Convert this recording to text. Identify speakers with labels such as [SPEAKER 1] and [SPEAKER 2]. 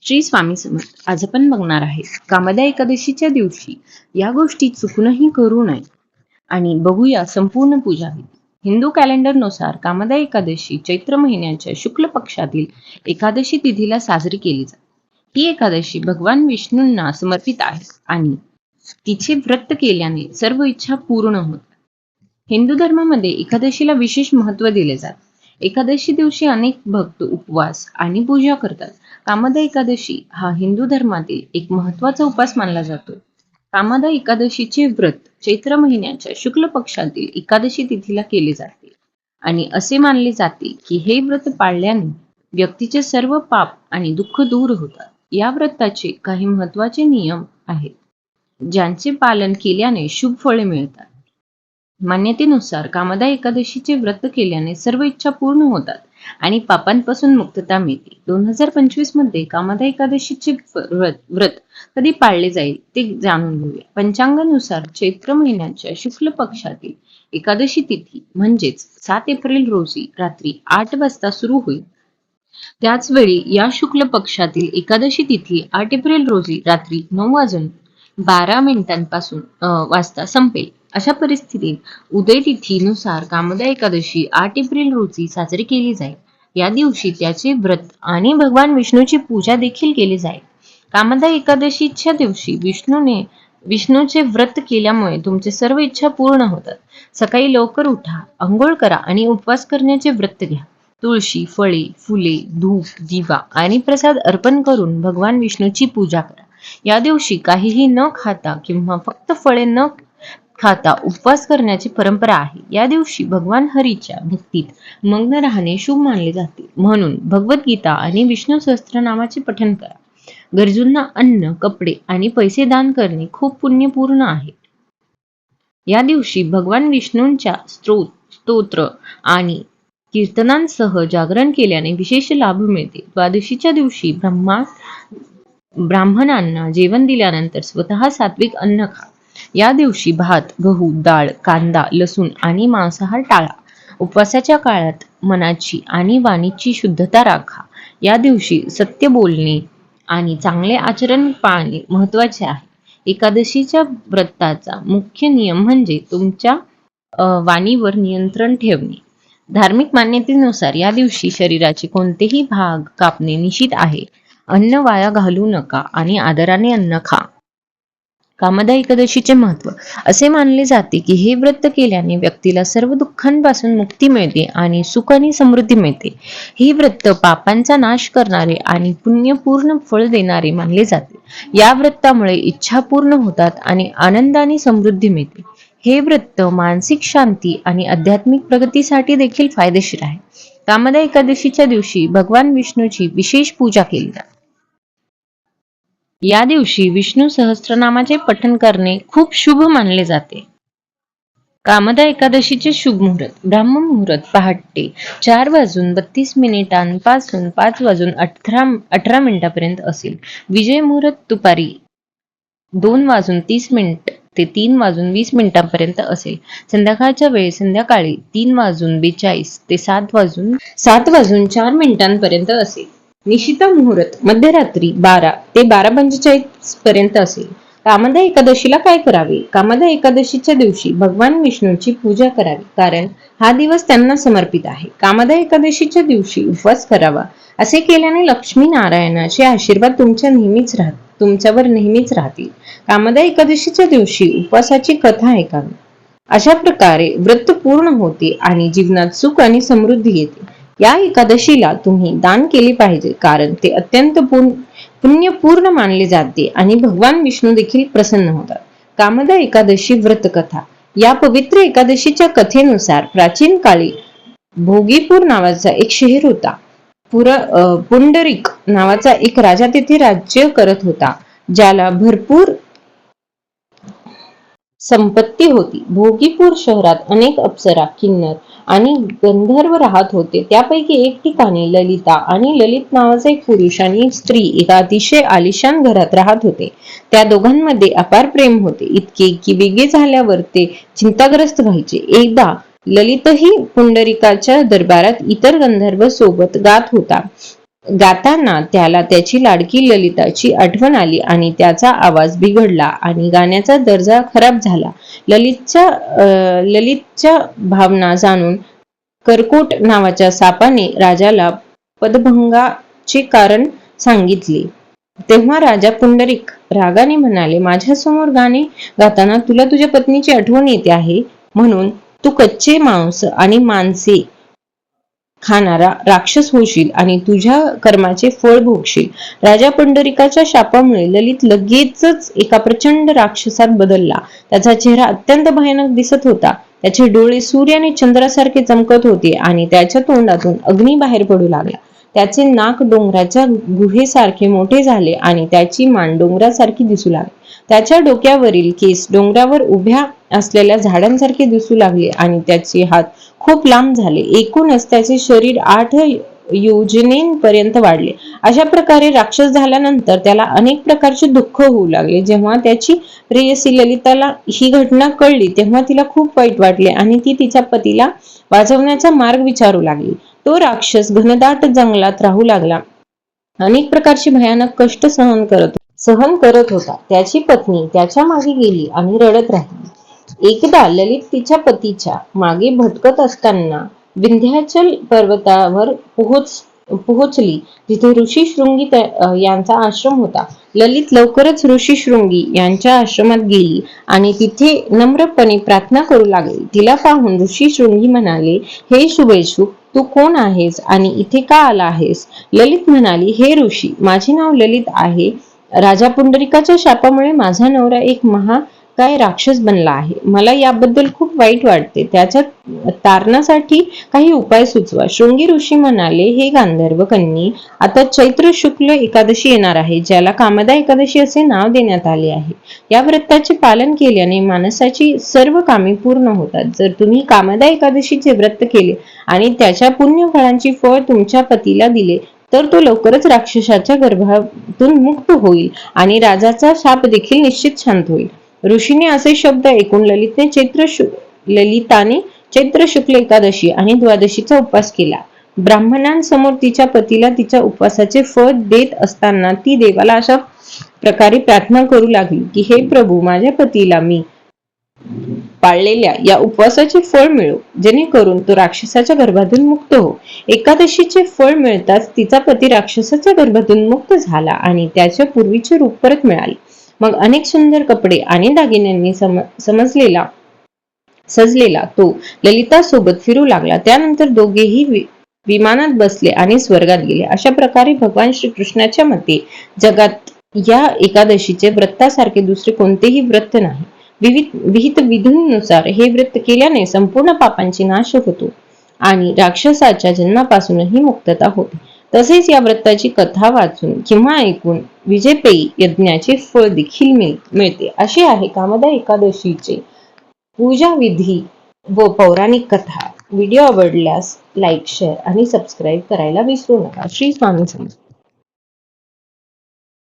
[SPEAKER 1] श्री स्वामी समर्थ आज आपण बघणार आहे कामदा एकादशीच्या दिवशी या गोष्टी चुकूनही करू नये. आणि बघूया संपूर्ण पूजा विधी. हिंदू कॅलेंडरनुसार कामदा एकादशी चैत्र महिन्याच्या शुक्ल पक्षातील एकादशी तिथीला साजरी केली जाते. ही एकादशी भगवान विष्णूंना समर्पित आहे आणि तिचे व्रत केल्याने सर्व इच्छा पूर्ण होतात. हिंदू धर्मामध्ये एकादशीला विशेष महत्त्व दिले जाते. एकादशी दिवशी अनेक भक्त उपवास आणि पूजा करतात. कामदा एकादशी हा हिंदू धर्मातील एक महत्त्वाचा उपास मानला जातो. कामदा एकादशीचे व्रत चैत्र महिन्याच्या शुक्ल पक्षातील एकादशी तिथीला केले जाते. आणि असे मानले जाते की हे व्रत पाळल्याने व्यक्तीचे सर्व पाप आणि दुःख दूर होतात. या व्रताचे काही महत्त्वाचे नियम आहेत. ज्यांचे पालन केल्याने शुभ फळे मिळतात. मान्यतेनुसार कामदा एकादशीचे व्रत केल्याने सर्व इच्छा पूर्ण होतात. आणि पापांपासून मुक्तता मिळते. दोन हजार पंचवीसमध्ये कामदा एकादशीचे व्रत व्रत कधी पाळले जाईल ते जाणून घेऊया. पंचांगानुसार चैत्र महिन्याच्या शुक्ल पक्षातील एकादशी तिथी म्हणजेच सात एप्रिल रोजी रात्री आठ वाजता सुरू होईल. त्याचवेळी या शुक्ल पक्षातील एकादशी तिथी आठ एप्रिल रोजी रात्री नऊ वाजून बारा मिनिटांपासून वाजता संपेल. अशा परिस्थितीत उदयतिथीनुसार कामदा एकादशी आठ एप्रिल रोजी साजरी केली जाईल. या दिवशी त्याचे व्रत आणि भगवान विष्णूची पूजा देखील केली जाईल. कामदा एकादशीच्या दिवशी विष्णूने विष्णूचे व्रत केल्यामुळे तुमचे सर्व इच्छा पूर्ण होतात. सकाळी लवकर उठा अंघोळ करा आणि उपवास करण्याचे व्रत घ्या. तुळशी फळे फुले धूप दिवा आणि प्रसाद अर्पण करून भगवान विष्णूची पूजा करा. या दिवशी काहीही न खाता किंवा फक्त फळे न खाता उपवास करण्याची परंपरा आहे. या दिवशी भगवान हरीच्या भक्तीत मग्न राहणे शुभ मानले जाते. म्हणून भगवद्गीता आणि विष्णू सहस्त्रनामाचे पठन करा. गरजूंना अन्न कपडे आणि पैसे दान करणे खूप पुण्यपूर्ण आहे. या दिवशी भगवान विष्णूंच्या स्त्रोत स्तोत्र आणि कीर्तनांसह जागरण केल्याने विशेष लाभ मिळते. द्वादशीच्या दिवशी ब्रह्मा ब्राह्मणांना जेवण दिल्यानंतर स्वतः सात्विक अन्न खा. या दिवशी भात गहू डाळ कांदा लसूण आणि मांसाहार टाळा. उपवासाच्या काळात मनाची आणि वाणीची शुद्धता राखा. या दिवशी सत्य बोलणे आणि चांगले आचरण पाळणे महत्त्वाचे आहे. एकादशीच्या व्रताचा मुख्य नियम म्हणजे तुमच्या वाणीवर नियंत्रण ठेवणे. धार्मिक मान्यतेनुसार या दिवशी शरीराचे कोणतेही भाग कापणे निषिद्ध आहे. अन्न वाया घालू नका आणि आदराने अन्न खा. कामदा एकादशीचे महत्त्व. असे मानले जाते की हे व्रत केल्याने व्यक्तीला सर्व दुःखांपासून मुक्ती मिळते आणि सुख आणि समृद्धी मिळते. हे व्रत पापांचा नाश करणारे आणि पुण्यपूर्ण फळ देणारे मानले जाते. या व्रतामुळे इच्छा पूर्ण होतात आणि आनंदाने समृद्धी मिळते. हे व्रत मानसिक शांती आणि आध्यात्मिक प्रगतीसाठी देखील फायदेशीर आहे. कामदा एकादशीच्या दिवशी भगवान विष्णूची विशेष पूजा केली जाते. या दिवशी विष्णू सहस्त्रनामाचे पठन करणे खूप शुभ मानले जाते. कामदा एकादशीचे शुभ मुहूर्त ब्राह्म मुहूर्त पहाटे चार वाजून बत्तीस मिनिटांपासून पाच वाजून अठरा अठरा मिनिटापर्यंत असेल. विजय मुहूर्त दुपारी दोन वाजून तीस मिनिट ते तीन वाजून वीस मिनिटांपर्यंत असेल. संध्याकाळच्या वेळी संध्याकाळी तीन वाजून बेचाळीस ते सात वाजून सात वाजून चार मिनिटांपर्यंत असेल. निशिता मुहूर्त मध्यरात्री बारा ते बारा पंचेचाळीस पर्यंत असेल. कामदा एकादशीला काय करावे? कामदा एकादशीच्या दिवशी भगवान विष्णूची पूजा करावी. कारण हा दिवस त्यांना समर्पित आहे. कामदा एकादशीच्या दिवशी उपवास करावा. असे केल्याने लक्ष्मी नारायणाचे आशीर्वाद तुमच्या नेहमीच राहत तुमच्यावर नेहमीच राहतील. कामदा एकादशीच्या दिवशी उपवासाची कथा ऐकावी. अशा प्रकारे व्रत पूर्ण होते आणि जीवनात सुख आणि समृद्धी येते. या एकादशीला तुम्ही दान केले पाहिजे कारण ते अत्यंत पुण्यपूर्ण मानले जाते आणि भगवान विष्णू देखील प्रसन्न होतात. कामदा एकादशी व्रत कथा या पवित्र एकादशीच्या कथेनुसार प्राचीन काळी भोगीपूर नावाचा एक शहर होता. पुर पुंडरिक नावाचा एक राजा तेथे राज्य करत होता ज्याला भरपूर संपत्ती होती. भोगीपूर शहरात अनेक अप्सरा किन्नर आणि गंधर्व राहत होते. त्यापैकी एक ठिकाणी ललिता आणि ललित नावाचा एक पुरुष आणि एक स्त्री एका अतिशय आलिशान घरात राहत होते. त्या दोघांमध्ये अपार प्रेम होते. इतके की वेगळे झाल्यावर ते चिंताग्रस्त व्हायचे. एकदा ललितही पुंडरिकाच्या दरबारात इतर गंधर्व सोबत गात होता. गाताना त्याला त्याची लाडकी ललिताची आठवण आली आणि त्याचा आवाज बिघडला आणि गाण्याचा दर्जा खराब झाला. ललितच्या ललितच्या भावना जाणून करकोट नावाच्या सापाने राजाला पदभंगाचे कारण सांगितले. तेव्हा राजा पुंडरीक रागाने म्हणाले माझ्यासमोर गाणे गाताना तुला तुझ्या पत्नीची आठवण येते आहे. म्हणून तू कच्चे मांस आणि मांसे खाणारा राक्षस होशील आणि तुझ्या कर्माचे फळ भोगशील. राजा पंढरिकाच्या शापामुळे ललित लगेचच एका प्रचंड राक्षसात बदलला. त्याचा चेहरा अत्यंत भयानक दिसत होता. त्याचे डोळे सूर्य आणि चंद्रासारखे चमकत होते आणि त्याच्या तोंडातून अग्नी बाहेर पडू लागला. त्याचे नाक डोंगराच्या गुहेसारखे मोठे झाले आणि त्याची मान डोंगरासारखी दिसू लागली. त्याच्या डोक्यावरील केस डोंगरावर उभ्या असलेल्या झाडांसारखे दिसू लागले आणि त्याचे हात खूप लांब झाले. एकूणच त्याचे शरीर आठ योजनेपर्यंत वाढले. अशा प्रकारे राक्षस झाल्यानंतर त्याला अनेक प्रकारचे दुःख होऊ लागले. जेव्हा त्याची प्रेयसी ललिताला ही घटना कळली तेव्हा तिला खूप वाईट वाटले आणि ती तिच्या पतीला वाचवण्याचा मार्ग विचारू लागली. तो राक्षस घनदाट जंगलात राहू लागला. अनेक प्रकारचे भयानक कष्ट सहन करत सहन करत होता. त्याची पत्नी त्याच्यामागे गेली आणि रडत राहिली. एकदा ललित तिच्या पतीच्या मागे भटकत असताना विंध्याचल पर्वतावर पोहोच पोहोचली. जिथे ऋषी शृंगी यांचा आश्रम होता. ललित लवकरच ऋषी शृंगी यांच्या आश्रमात गेली आणि तिथे नम्रपणे प्रार्थना करू लागली. तिला पाहून ऋषी शृंगी म्हणाले हे शुभेच्छुक तू कोण आहेस आणि इथे का आला आहेस? ललित म्हणाली हे ऋषी माझे नाव ललित आहे. राजा पुंडरिकाच्या शापामुळे माझा नवरा एक महा काय राक्षस बनला आहे. मला याबद्दल खूप वाईट वाटते. त्याच्या तारणासाठी काही उपाय सुचवा. शृंगी ऋषी म्हणाले हे गांधर्व कन्नी आता चैत्र शुक्ल एकादशी येणार आहे ज्याला कामदा एकादशी असे नाव देण्यात आले आहे. या व्रताचे पालन केल्याने माणसाची सर्व कामे पूर्ण होतात. जर तुम्ही कामदा एकादशीचे व्रत केले आणि त्याच्या पुण्य फळांची फळ तुमच्या पतीला दिले तर तो लवकरच राक्षसाच्या गर्भातून मुक्त होईल आणि राजाचा शाप देखील निश्चित शांत होईल. ऋषीने असे शब्द ऐकून ललितने चैत्र शु ललिताने चैत्र शुक्ल एकादशी आणि द्वादशीचा उपवास केला. ब्राह्मणांसमोर तिच्या पतीला तिच्या उपवासाचे फळ देत असताना ती देवाला अशा प्रकारे प्रार्थना करू लागली की हे प्रभू माझ्या पतीला मी पाळलेल्या या उपवासाचे फळ मिळो जेणेकरून तो राक्षसाच्या गर्भातून मुक्त हो. एकादशीचे फळ मिळताच तिचा पती राक्षसाच्या गर्भातून मुक्त झाला आणि त्याच्या पूर्वीचे रूप परत मिळाले. मग अनेक सुंदर कपडे आणि दागिन्यांनी सम समजलेला सजलेला तो ललिता सोबत फिरू लागला. त्यानंतर दोघेही विमानात बसले आणि स्वर्गात गेले. अशा प्रकारे भगवान श्रीकृष्णाच्या मते जगात या एकादशीचे व्रतासारखे दुसरे कोणतेही व्रत नाही. विविध विहित विधींनुसार हे व्रत केल्याने संपूर्ण पापांची नाश होतो आणि राक्षसाच्या जन्मापासूनही मुक्तता होते. तसेच या व्रताची कथा वाचून किंवा ऐकून विजयपेयी यज्ञाचे फळ देखील मिळ- मिळते. अशी आहे कामदा एकादशीचे पूजा विधी व पौराणिक कथा. व्हिडिओ आवडल्यास लाईक शेअर आणि सबस्क्राईब करायला विसरू नका. श्री स्वामी समर्थ.